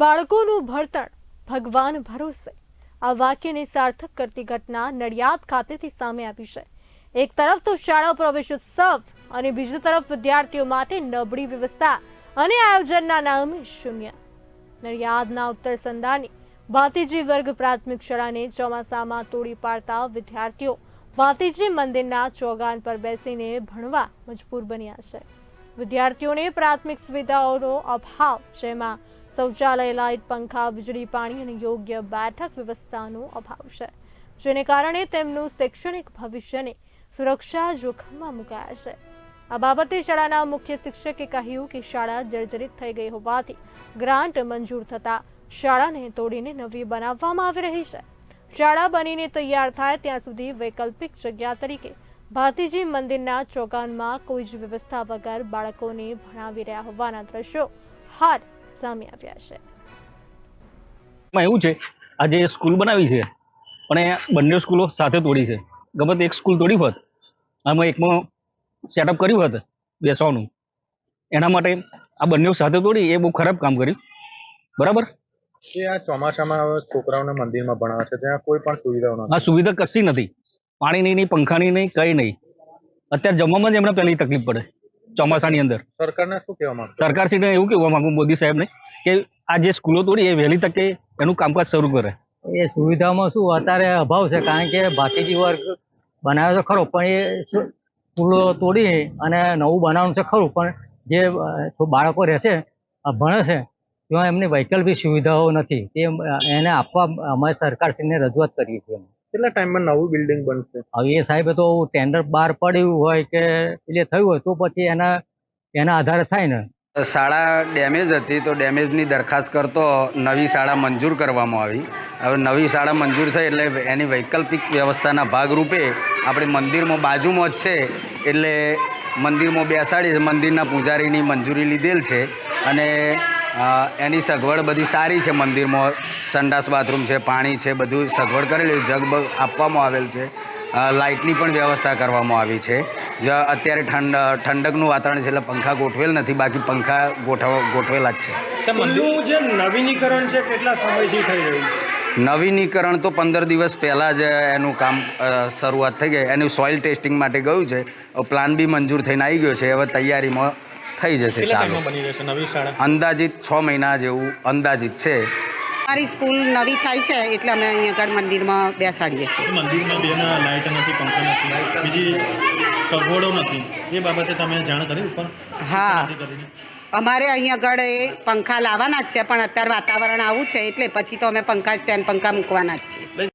બાળકોનું ભણતર, ભગવાન ભરોસે. આ વાક્યને સાર્થક કરતી ઘટના નડિયાદ ખાતેથી સામે આવી છે. એક તરફ તો શાળા પ્રવેશોત્સવ અને બીજી તરફ વિદ્યાર્થીઓ માટે નબળી વ્યવસ્થા અને આયોજનના નામે શૂન્ય. નડિયાદના ઉત્તર સંધાની ભાતીજી વર્ગ પ્રાથમિક શાળાને ચોમાસામાં તોડી પાડતા વિદ્યાર્થીઓ ભાતીજી મંદિરના ચોગાન પર બેસીને ભણવા મજબૂર બન્યા છે. વિદ્યાર્થીઓને પ્રાથમિક સુવિધાઓનો અભાવ, જેમાં શૌચાલય લાઇટ, પંખા, વીજળી, પાણી અને યોગ્ય બેઠક વ્યવસ્થાનો અભાવ છે, જેને કારણે તેમનું શૈક્ષણિક ભવિષ્યને સુરક્ષા જોખમમાં મુકાયા છે. આ બાબતે શાળાના મુખ્ય શિક્ષકે કહ્યું કે શાળા જર્જરિત થઈ ગઈ હોવાથી ગ્રાન્ટ મંજૂર થતા શાળાને તોડીને નવી બનાવવામાં આવી રહી છે. શાળા બનીને તૈયાર થાય ત્યાં સુધી વૈકલ્પિક જગ્યા તરીકે ભાતીજી મંદિરના ચોગાનમાં કોઈ જ વ્યવસ્થા વગર બાળકોને ભણાવી રહ્યા હોવાના દ્રશ્યો હાલ સામે આવ્યા છે. એમાં એવું છે આ જે સ્કૂલ બનાવી છે પણ એ બંને સ્કૂલો સાથે તોડી છે. ગમે તે એક સ્કૂલ તોડી હોત આમાં એકમાં સેટઅપ કર્યું હોત બેસવાનું. એના માટે આ બંને સાથે તોડી એ બહુ ખરાબ કામ કર્યું. બરાબર? એ આ ચોમાસામાં હવે છોકરાઓને મંદિરમાં ભણાવે છે ત્યાં કોઈ પણ સુવિધાઓ આ સુવિધા કશી નથી. પાણીની નહીં પંખાની નહીં કંઈ નહીં. અત્યારે જમવામાં જ એમને પહેલી તકલીફ પડે. ચોમાસાની અંદર. સરકારને શું કહેવા માંગો સરકારશ્રીને એવું કહેવા માંગુ મોદી સાહેબને કે આ જે સ્કૂલો તોડી એ વહેલી તકે એનું કામકાજ શરૂ કરે. એ સુવિધામાં શું અત્યારે અભાવ છે કારણ કે ભાતીજી વર્ગ બનાવ્યો છે ખરો પણ એ સ્કૂલો તોડી અને નવું બનાવવાનું છે ખરું પણ જે બાળકો રહે છે ભણે છે ત્યાં એમની વૈકલ્પિક સુવિધાઓ નથી. તે એને આપવા અમે સરકારશ્રીને રજૂઆત કરીએ છીએ. કેટલા ટાઈમમાં નવું બિલ્ડિંગ બનશે? હવે એ સાહેબ તો ટેન્ડર બહાર પડ્યું હોય કે એટલે થયું હોય તો પછી એના એના આધારે થાય ને. શાળા ડેમેજ હતી તો ડેમેજની દરખાસ્ત કરતો નવી શાળા મંજૂર કરવામાં આવી. હવે નવી શાળા મંજૂર થઈ એટલે એની વૈકલ્પિક વ્યવસ્થાના ભાગરૂપે આપણે મંદિરમાં બાજુમાં જ છે. એટલે મંદિરમાં બેસાડી છે મંદિરના પૂજારીની મંજૂરી લીધેલ છે. અને એની સગવડ બધી સારી છે મંદિરમાં. સંડાસ બાથરૂમ છે પાણી છે બધું સગવડ કરેલી જગબગ આપવામાં આવેલ છે. લાઇટની પણ વ્યવસ્થા કરવામાં આવી છે. જ અત્યારે ઠંડ ઠંડકનું વાતાવરણ છે એટલે પંખા ગોઠવેલ નથી બાકી પંખા ગોઠવ ગોઠવેલા જ છે. જે નવીનીકરણ છે કેટલા સમયથી થઈ રહ્યું છે? નવીનીકરણ તો પંદર દિવસ પહેલાં જ એનું કામ શરૂઆત થઈ ગઈ. એનું સોઇલ ટેસ્ટિંગ માટે ગયું છે. પ્લાન બી મંજૂર થઈને આવી ગયો છે. હવે તૈયારીમાં થઈ જશે ચાલુ. અંદાજિત છ મહિના જેવું અંદાજિત છે. અમારી સ્કૂલ નવી થાય છે એટલે અમે અહીંયા આગળ મંદિરમાં બેસાડીએ છીએ. મંદિરમાં બેન લાઇટ નથી પંખો નથી બીજી સગવડો નથી. એ બાબતે તમે જાણ કરી ઉપર? હા. અમારે અહીંયા આગળ એ પંખા લાવવાના જ છે પણ અત્યારે વાતાવરણ આવું છે એટલે પછી તો અમે પંખા સ્ટેન્ડ પંખા મૂકવાના જ છીએ.